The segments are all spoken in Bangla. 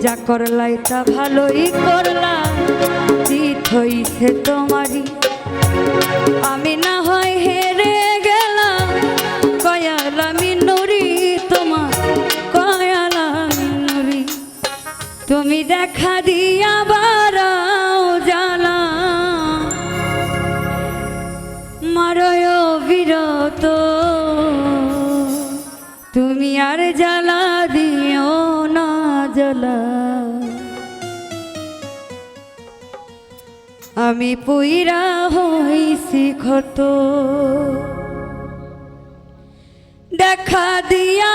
যা করলাই তা ভালোই করলা চিত হইছে তোমারই। আমি না হয় হেরে গেলাম। কয়াল আমি নুরি, তোমার কয়াল আমি নুরি। তুমি দেখা দিয়া বারাও জ্বালা। মারয় বিরত। তুমি আর জ্বালা জ্বালা আমি পুইরা হইছি ক্ষত। দেখা দিয়া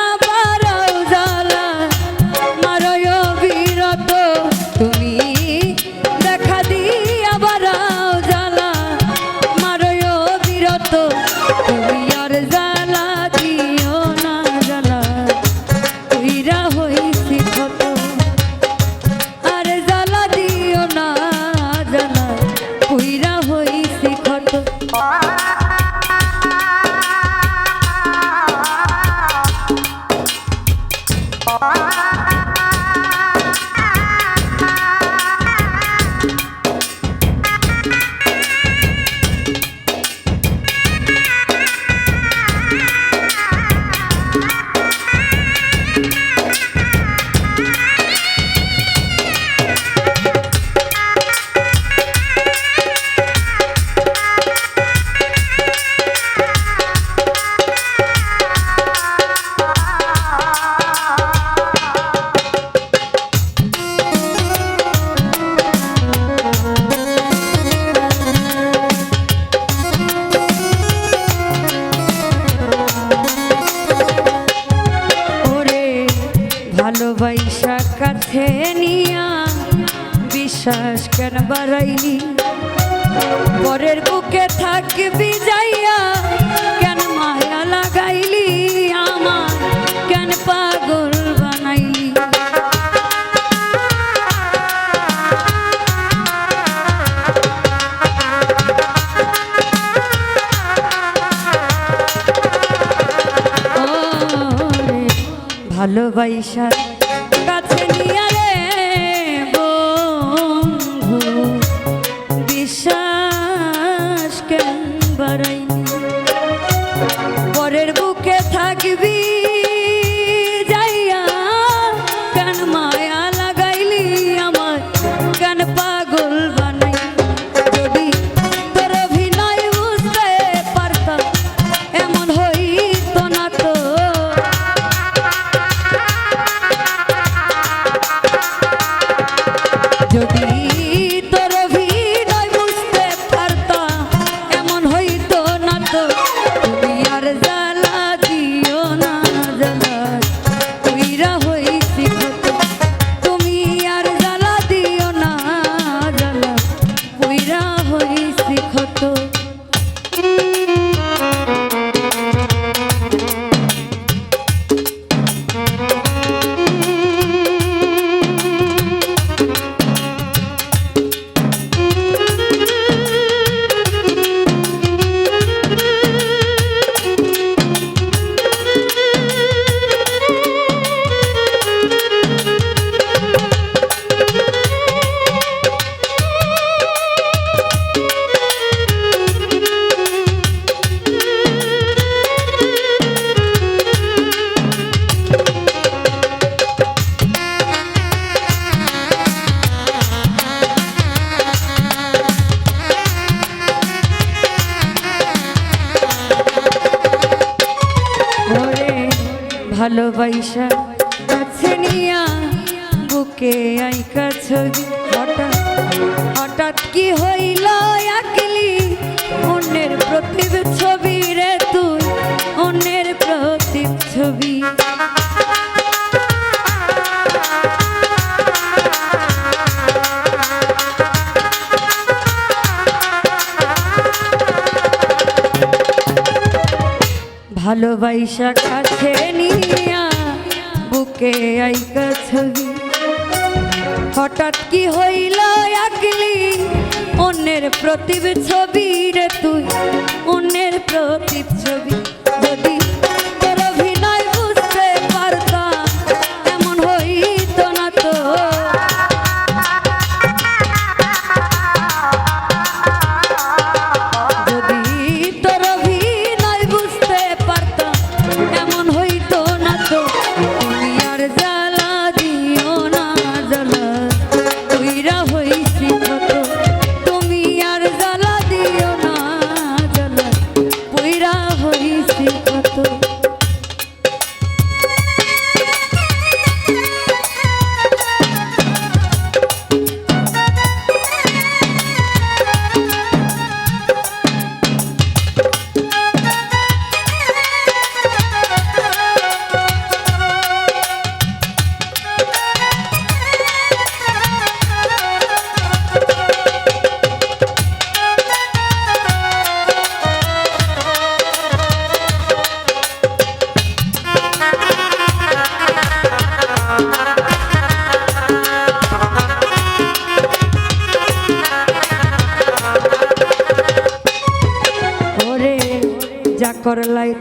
বিশ্বাস কেন বাড়াইলি? পরের বুকে থাকবি যাইয়া কেন মায়া লাগাইলি আমার? কেন পাগল ভালোবাসা হইছি ক্ষত ভালোবাসা কাছে নিয়া বুকে আইকা ছবি হঠাৎ হঠাৎ কি হইল একলি অন্যের ভালোবাসা কাছে নিয়া, বুকে আইকা ছবি হঠাৎ কি হইল একলি, অন্যের প্রতিবে ছবি রে তুই, অন্যের হইছি কত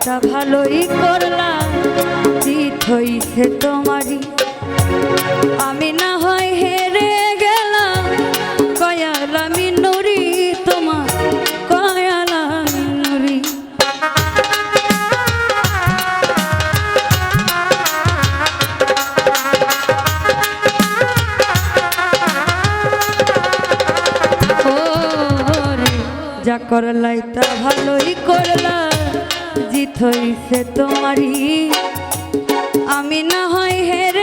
তা ভালোই করলাম জিত হইছে তোমারই। আমি না হয় হেরে গেলাম কয়াল আমি নুরি তোমার কয়ালামি নুরি। ও রে, যা করলাই তা ভালোই করলা জিত হইছে তোমারই। আমি না হয় হেরে